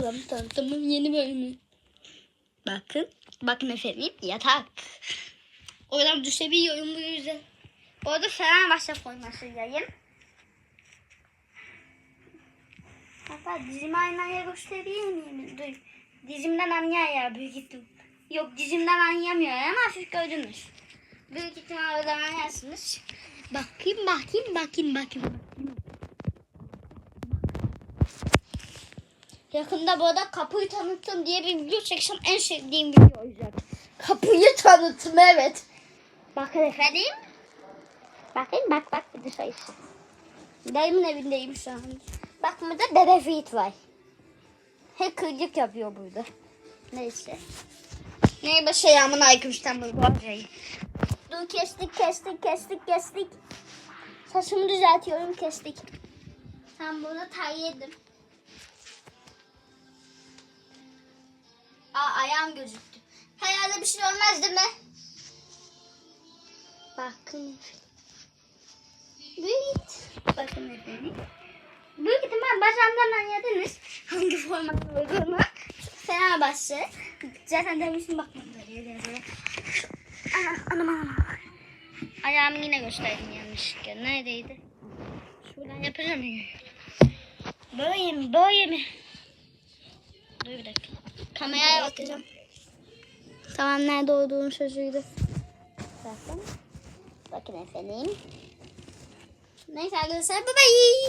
bakalım tanıtımın yeni bölümü. Bakın. Bakın efendim yatak. Oradan düşebiliyorum bu yüzden. Bu arada Fenerbahçe forması yayın. Hatta dizimi aynı aya gösterebilir miyim? Dur. Dizimden anlıyor ya büyük ihtimal. Yok dizimden anlayamıyor ama hafif gördünüz. Büyük ihtimal oradan anlarsınız. Bakayım bakayım bakayım bakayım. bakayım. Yakında bu arada kapıyı tanıttım diye bir video çekeceğim. En sevdiğim video o yüzden. Kapıyı tanıttım evet. Bakın efendim. Bakın bak bak bir de sayısı. Dayımın evindeyim şu an. Bak burada bebe fit var. Hackerlık yapıyor burada. Neyse. Neyse selamun aleyküm İstanbul Boğazı'yı. Dur kestik kestik kestik kestik. Saçımı düzeltiyorum kestik. Tam bunu tayyedim. Aa ayağım gözüktü. Herhalde bir şey olmaz değil mi? Bakın. Büyük. Bakın efendim. Büyük ihtimal bacağımdan anladınız hangi format olduğunu. Fenerbahçe. Zaten demiştim bakmadım. Anam anam anam. Ayağımı yine gösterdim yanlışlıkla. Neredeydi? Şuradan yapacağım ya. Böyle mi? Böyle mi? Dur bir dakika. Kameraya bakacağım. Tamam nerede olduğunu sözüydü. Bakın. Bakın efendim. Neyse arkadaşlar bye bye.